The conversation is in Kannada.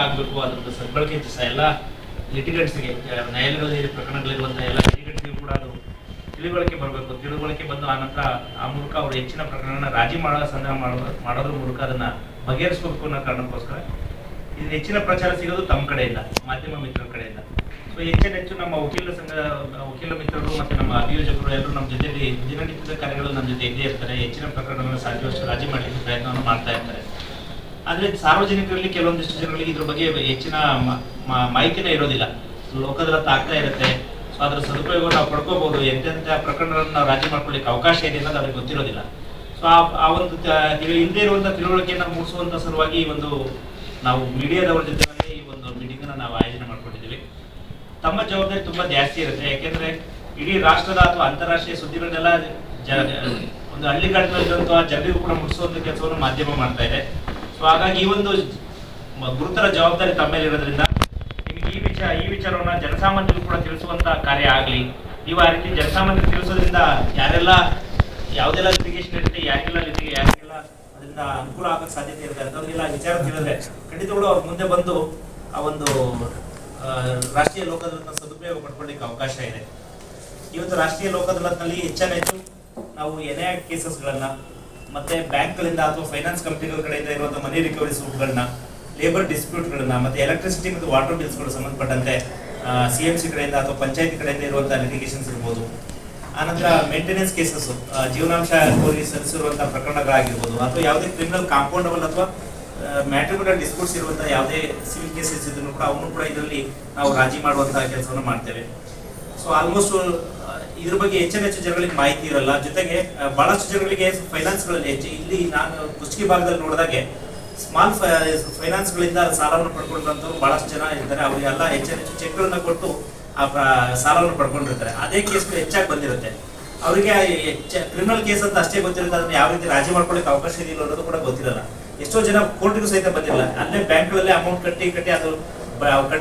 ಆಗಬೇಕು ಅದರದ್ದು ಸದ್ಬಳಕೆ ಹೆಚ್ಚಿಸ ಎಲ್ಲ ಲಿಟಿಗೇಟ್ಸ್ಗೆ ನ್ಯಾಯಾಲಯದಲ್ಲಿ ಪ್ರಕರಣಗಳಿರುವಂತಹ ಎಲ್ಲ ಲಿಟಿಗಂಟ್ಸ್ಗೂ ಕೂಡ ಅದು ತಿಳುವಳಿಕೆ ಬರಬೇಕು. ತಿಳುವಳಿಕೆ ಬಂದು ಆ ನಂತರ ಆ ಮೂಲಕ ಅವರು ಹೆಚ್ಚಿನ ಪ್ರಕರಣನ ರಾಜಿ ಮಾಡೋ ಸಂಗ್ರಹ ಮಾಡೋದ್ರ ಮಾಡೋದ್ರ ಮೂಲಕ ಅದನ್ನ ಬಗೆಹರಿಸಬೇಕು ಅನ್ನೋ ಕಾರಣಕ್ಕೋಸ್ಕರ ಇದು ಹೆಚ್ಚಿನ ಪ್ರಚಾರ ಸಿಗೋದು ತಮ್ಮ ಕಡೆಯಿಂದ, ಮಾಧ್ಯಮ ಮಿತ್ರರ ಕಡೆಯಿಂದ. ಸೊ ಹೆಚ್ಚಿನ ಹೆಚ್ಚು ನಮ್ಮ ವಕೀಲ ಸಂಘ, ವಕೀಲ ಮಿತ್ರರು ಮತ್ತೆ ನಮ್ಮ ಅಭಿಯೋಜಕರು ಎಲ್ಲರೂ ನಮ್ಮ ಜೊತೆಯಲ್ಲಿ ದಿನನಿತ್ಯದ ಕಾರ್ಯಗಳು ನಮ್ಮ ಜೊತೆ ಇದ್ದೇ ಇರ್ತಾರೆ. ಹೆಚ್ಚಿನ ಪ್ರಕರಣಗಳನ್ನು ಸಾಧ್ಯವಷ್ಟು ರಾಜಿ ಮಾಡಲಿಕ್ಕೆ ಪ್ರಯತ್ನವನ್ನು ಮಾಡ್ತಾ ಇರ್ತಾರೆ. ಆದ್ರೆ ಸಾರ್ವಜನಿಕರಲ್ಲಿ ಕೆಲವೊಂದಿಷ್ಟು ಜನಗಳಿಗೆ ಇದ್ರ ಬಗ್ಗೆ ಹೆಚ್ಚಿನ ಮಾಹಿತಿನೇ ಇರೋದಿಲ್ಲ. ಲೋಕದಲ್ಲಿ ಆಗ್ತಾ ಇರುತ್ತೆ. ಸೊ ಅದರ ಸದುಪಯೋಗ ನಾವು ಪಡ್ಕೋಬಹುದು ಎಂತೆಂತ ಪ್ರಕರಣಗಳನ್ನು ನಾವು ರಾಜಿ ಮಾಡ್ಕೊಳ್ಳಿಕ್ಕೆ ಅವಕಾಶ ಇದೆ ಅನ್ನೋದು ಅವ್ರಿಗೆ ಗೊತ್ತಿರೋದಿಲ್ಲ. ಸೊ ಆ ಒಂದು ಹಿಂದೆ ಇರುವಂತ ತಿಳುವಳಿಕೆಯನ್ನು ಮೂಡಿಸುವಂತ ಸಲುವಾಗಿ ಈ ಒಂದು ನಾವು ಮೀಡಿಯಾದವರ ಜೊತೆ ಈ ಒಂದು ಮೀಟಿಂಗ್ ಅನ್ನ ನಾವು ಆಯೋಜನೆ ಮಾಡ್ಕೊಂಡಿದ್ದೀವಿ. ತಮ್ಮ ಜವಾಬ್ದಾರಿ ತುಂಬಾ ಜಾಸ್ತಿ ಇರುತ್ತೆ. ಯಾಕೆಂದ್ರೆ ಇಡೀ ರಾಷ್ಟ್ರದ ಅಥವಾ ಅಂತಾರಾಷ್ಟ್ರೀಯ ಸುದ್ದಿಗಳನ್ನೆಲ್ಲ ಒಂದು ಹಳ್ಳಿಗಾಡಿನಲ್ಲಿರುವಂತಹ ಜನರಿಗೂ ಕೂಡ ಮುಟ್ಟಿಸುವಂತ ಕೆಲಸವನ್ನು ಮಾಧ್ಯಮ ಮಾಡ್ತಾ ಇದೆ. ಸೊ ಹಾಗಾಗಿ ಈ ಒಂದು ಗುರುತರ ಜವಾಬ್ದಾರಿ ತಮ್ಮ ಇರೋದ್ರಿಂದ ನಿಮಗೆ ಈ ವಿಚಾರ, ಈ ವಿಚಾರವನ್ನ ಜನಸಾಮಾನ್ಯರು ಕೂಡ ತಿಳಿಸುವಂತ ಕಾರ್ಯ ಆಗಲಿ, ನೀವು ಆ ರೀತಿ ಜನಸಾಮಾನ್ಯರು ತಿಳಿಸೋದ್ರಿಂದ ಯಾರೆಲ್ಲ, ಯಾವುದೆಲ್ಲ ಲಿಟಿಗೇಷನ್ ಇರುತ್ತೆ, ಯಾರಿಗೆಲ್ಲ ಲಿಟಿಗೆ ಯಾರಿಗೆಲ್ಲ ಅದರಿಂದ ಅನುಕೂಲ ಆಗೋ ಸಾಧ್ಯತೆ ಇರುತ್ತೆ ಅಂತವ್ರಿಗೆಲ್ಲ ವಿಚಾರ ತಿಳಿದ್ರೆ ಖಂಡಿತಗಳು ಅವ್ರ ಮುಂದೆ ಬಂದು ಆ ಒಂದು ರಾಷ್ಟ್ರೀಯ ಲೋಕದಳನ ಸದುಪಯೋಗ ಪಡ್ಕೊಳ್ಳಿಕ್ಕೆ ಅವಕಾಶ ಇದೆ. ಇವತ್ತು ರಾಷ್ಟ್ರೀಯ ಲೋಕದಳದಲ್ಲಿ ಹೆಚ್ಚಾನ ಹೆಚ್ಚು ನಾವು ಎನ್ಐ ಕೇಸಸ್ಗಳನ್ನ ಮತ್ತೆ ಬ್ಯಾಂಕ್ಗಳಿಂದ ಅಥವಾ ಫೈನಾನ್ಸ್ ಕಂಪನಿಗಳ ಕಡೆಯಿಂದ ಇರುವಂತಹ ಮನಿ ರಿಕವರಿ ಸೂಟ್ಗಳನ್ನ ಲೇಬರ್ ಡಿಸ್ಪ್ಯೂಟ್ಗಳನ್ನ ಮತ್ತೆ ಎಲೆಕ್ಟ್ರಿಸಿಟಿ ಮತ್ತು ವಾಟರ್ ಬಿಲ್ಸ್ಗಳು ಸಂಬಂಧಪಟ್ಟಂತೆ ಸಿ ಎಂ ಸಿ ಕಡೆಯಿಂದ ಅಥವಾ ಪಂಚಾಯತ್ ಕಡೆಯಿಂದ ಇರುವಂತಹ ಲಿಟಿಗೇಷನ್ಸ್ ಇರ್ಬೋದು. ಆನಂತರ ಮೇಂಟೆನೆನ್ಸ್ ಕೇಸಸ್ ಜೀವನಾಂಶ ಕೋರಿ ಸಲ್ಲಿಸಿರುವಂತಹ ಪ್ರಕರಣಗಳಾಗಿರ್ಬೋದು, ಅಥವಾ ಯಾವುದೇ ಕ್ರಿಮಿನಲ್ ಕಾಂಪೌಂಡಬಲ್ ಅಥವಾ ಮ್ಯಾಟ್ರಿಮೋನಿಯಲ್ ಡಿಸ್ಪ್ಯೂಟ್ಸ್ ಇರುವಂತಹ ಯಾವುದೇ ಸಿವಿಲ್ ಕೇಸಸ್ ಇದ್ರು ಕೂಡ ಅವನು ಕೂಡ ಇದರಲ್ಲಿ ನಾವು ರಾಜಿ ಮಾಡುವಂತಹ ಕೆಲಸವನ್ನು ಮಾಡ್ತೇವೆ. ಸೊ ಆಲ್ಮೋಸ್ಟ್ ಇದ್ರ ಬಗ್ಗೆ ಹೆಚ್ಚಿನ ಹೆಚ್ಚು ಜನಗಳಿಗೆ ಮಾಹಿತಿ ಇರಲ್ಲ. ಜೊತೆಗೆ ಬಹಳಷ್ಟು ಜನಗಳಿಗೆ ಫೈನಾನ್ಸ್ಗಳಲ್ಲಿ ಹೆಚ್ಚು. ಇಲ್ಲಿ ನಾನು ಕುಷ್ಟಗಿ ಭಾಗದಲ್ಲಿ ನೋಡಿದಾಗೆ ಸ್ಮಾಲ್ ಫೈನಾನ್ಸ್ ಗಳಿಂದ ಸಾಲವನ್ನು ಪಡ್ಕೊಂಡಂತವ್ರು ಬಹಳಷ್ಟು ಜನ ಇರ್ತಾರೆ ಅವರಿಗೆಲ್ಲ ಹೆಚ್ಚಿನ ಹೆಚ್ಚು ಚೆಕ್ಗಳನ್ನ ಕೊಟ್ಟು ಆ ಸಾಲವನ್ನು ಪಡ್ಕೊಂಡಿರ್ತಾರೆ. ಅದೇ ಕೇಸ್ ಹೆಚ್ಚಾಗಿ ಬಂದಿರುತ್ತೆ. ಅವರಿಗೆ ಕ್ರಿಮಿನಲ್ ಕೇಸ್ ಅಂತ ಅಷ್ಟೇ ಗೊತ್ತಿರುತ್ತೆ. ಅದನ್ನ ಯಾವ ರೀತಿ ರಾಜಿ ಮಾಡ್ಕೊಳ್ಳಿಕ್ಕೆ ಅವಕಾಶ ಇದೆಯಲ್ಲ ಅನ್ನೋದು ಕೂಡ ಗೊತ್ತಿರಲ್ಲ. ಎಷ್ಟೋ ಜನ ಕೋರ್ಟ್ಗೂ ಸಹಿತ ಬಂದಿಲ್ಲ. ಅಲ್ಲೇ ಬ್ಯಾಂಕ್ಗಳಲ್ಲೇ ಅಮೌಂಟ್ ಕಟ್ಟಿ ಕಟ್ಟಿ ಅದು ಕಟ್ಟ